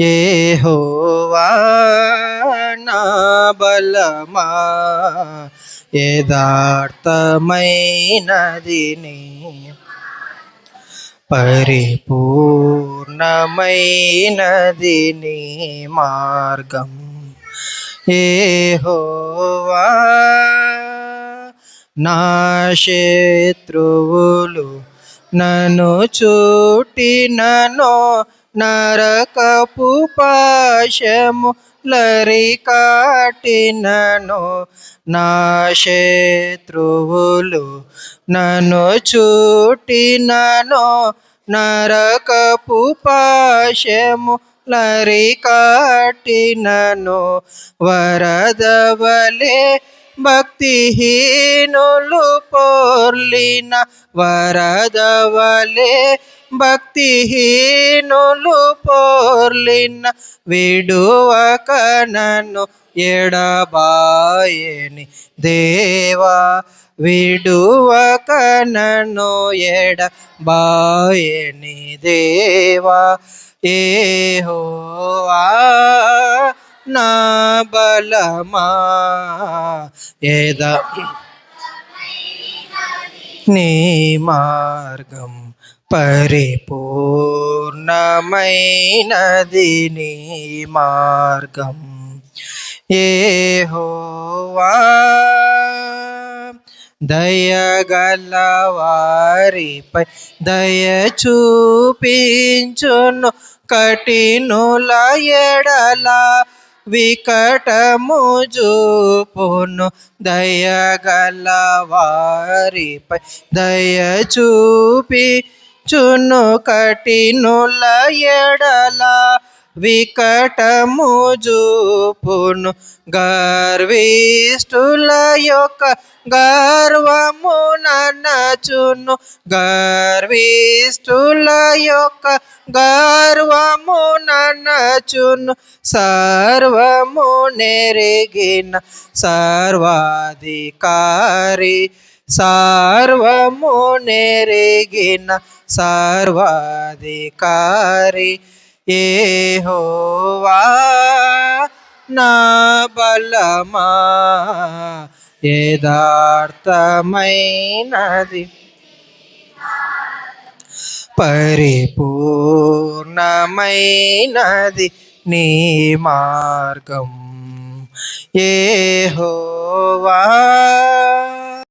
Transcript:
ఏహోవా నా బలమా? యథార్థమైనది నీ పరిపూర్ణమైనది నీ మార్గం. ఏహోవా నా శత్రువులు నన్ను చుట్టిననో నరకపు పాశము లరి కాటినను నా శత్రువులు నన్ను చూటినను. నరకపు పాశము లరి కాటినను వరదవలే భక్తిహీనులు పోర్లిన వరదవలే భక్తిహీనులు పోర్లిన విడువక నన్ను ఎడబాయని దేవా విడువక నన్ను ఎడబాయని దేవా ఏహోవా నా బలమా ఏదా నీ మార్గం పరిపూర్ణమైనది నీ మార్గం. ఏహోవా దయగలవారిపై దయ చూపించును. కఠినుల ఎడలా వికటము దయగల వారిపై దయ చూపి చును కఠినుల ఎడలా వికటము చూపును గర్విష్ఠుల యొక్క గర్వము ననచును గర్విష్ఠుల యొక్క గర్వము ననచును సర్వము నెరిగిన సర్వాధికారి సర్వము నెరిగిన సర్వాధికారి. ఏహోవా నా బలమా యథార్థమైనది. పరిపూర్ణమైనది నీ మార్గం. ఏహోవా